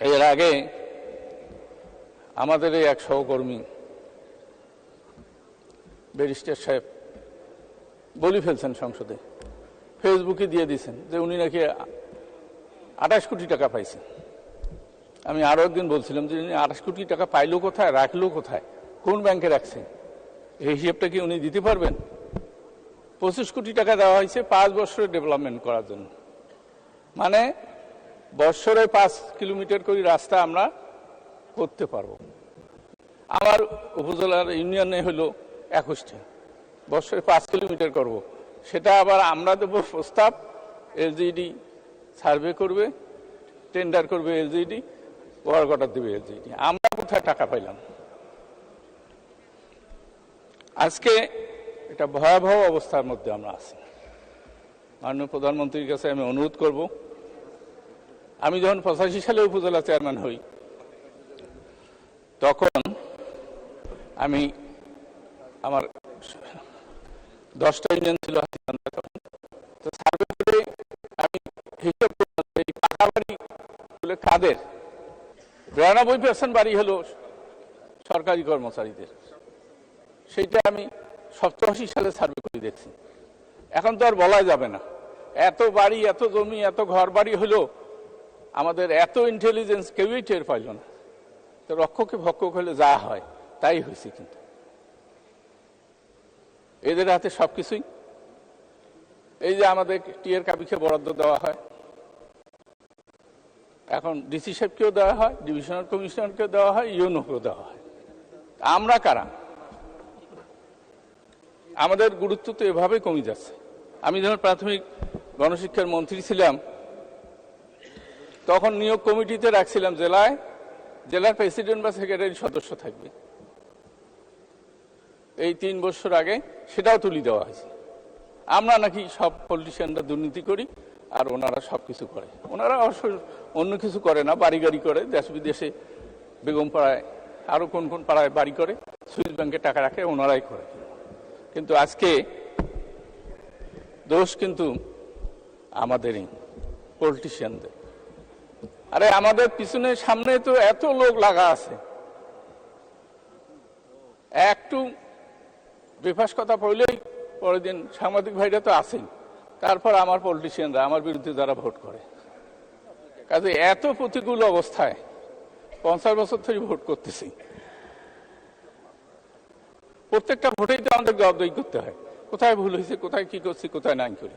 এর আগে আমাদের এই এক সহকর্মী, ব্যারিস্টার সাহেব, বলি ফেলছেন সংসদে। ফেসবুকে দিয়ে দিয়েছেন যে উনি নাকি আঠাশ কোটি টাকা পাইছেন। আমি আরও একদিন বলছিলাম যে উনি আঠাশ কোটি টাকা পাইলো কোথায়, রাখল কোথায়, কোন ব্যাংকে রাখছেন? এই হিসেবটা কি উনি দিতে পারবেন? পঁচিশ কোটি টাকা দেওয়া হয়েছে পাঁচ বছরের ডেভেলপমেন্ট করার জন্য। মানে বৎসরে পাঁচ কিলোমিটার করে রাস্তা আমরা করতে পারব। আমার উপজেলার ইউনিয়নে হলো একুশটা। বৎসরে পাঁচ কিলোমিটার করব। সেটা আবার আমরা দেবো প্রস্তাব, এলজিডি সার্ভে করবে, টেন্ডার করবে এলজিডি ওয়ার অর্ডার দেবে এলজিডি। আমরা কোথায় টাকা পাইলাম? আজকে এটা ভয়াবহ অবস্থার মধ্যে আমরা আছি। মাননীয় প্রধানমন্ত্রীর কাছে আমি অনুরোধ করব আমি যখন পঁচাশি সালে উপজেলা চেয়ারম্যান হই, তখন আমি আমার দশটা ইউনিয়ন ছিল তখন। তো সার্ভে করে আমি হিসেব করলাম এই পাকা বাড়ি গুলো কাদের? বিরানব্বই পার্সেন্ট বাড়ি হলো সরকারি কর্মচারীদের। সেইটা আমি সপ্তাশি সালে সার্ভে করে দেখছি। এখন তো আর বলা যাবে না। এত বাড়ি, এত জমি, এত ঘর বাড়ি হলো আমাদের এত ইন্টেলিজেন্স কেউই টের পাইল না। তো রক্ষকে ভক্ষক হলে যা হয়, তাই হয়েছে কিন্তু। এদের হাতে সবকিছুই। এই যে আমাদের টিএর কাবিকে বরাদ্দ দেওয়া হয়। এখন ডিসি সাহেবকেও দেওয়া হয় ডিভিশনাল কমিশনারকেও দেওয়া হয়, ইউনোকেও দেওয়া হয়। আমরা কারা? আমাদের গুরুত্ব তো এভাবে কমে যাচ্ছে। আমি যখন প্রাথমিক গণশিক্ষার মন্ত্রী ছিলাম তখন নিয়োগ কমিটিতে রাখছিলাম জেলায়, জেলার প্রেসিডেন্ট বা সেক্রেটারি সদস্য থাকবে। এই তিন বছর আগে সেটাও তুলে দেওয়া হয়েছে। আমরা নাকি সব পলিটিশিয়ানরা দুর্নীতি করি আর ওনারা সব কিছু করে। ওনারা অবশ্য অন্য কিছু করে না, বাড়ি গাড়ি করে, দেশ বিদেশে, বেগম পাড়ায়, আরও কোন কোন পাড়ায় বাড়ি করে, সুইস ব্যাংকে টাকা রাখে, ওনারাই করে। কিন্তু আজকে দোষ কিন্তু আমাদেরই পলিটিশিয়ানদের আরে আমাদের পিছনে সামনে তো এত লোক লাগা আছে। একটু বেফাস কথা বললেই পরের দিন সাংবাদিক ভাইরা তো আছেন তারপর আমার পলিটিশিয়ানরা আমার বিরুদ্ধে যারা ভোট করে। কাজে এত প্রতিকূল অবস্থায় পঞ্চাশ বছর ধরে ভোট করতেছি। প্রত্যেকটা ভোটেই তো আমাদের জবাবদারি করতে হয়। কোথায় ভুল হয়েছে, কোথায় কি করছি, কোথায় নাই করি।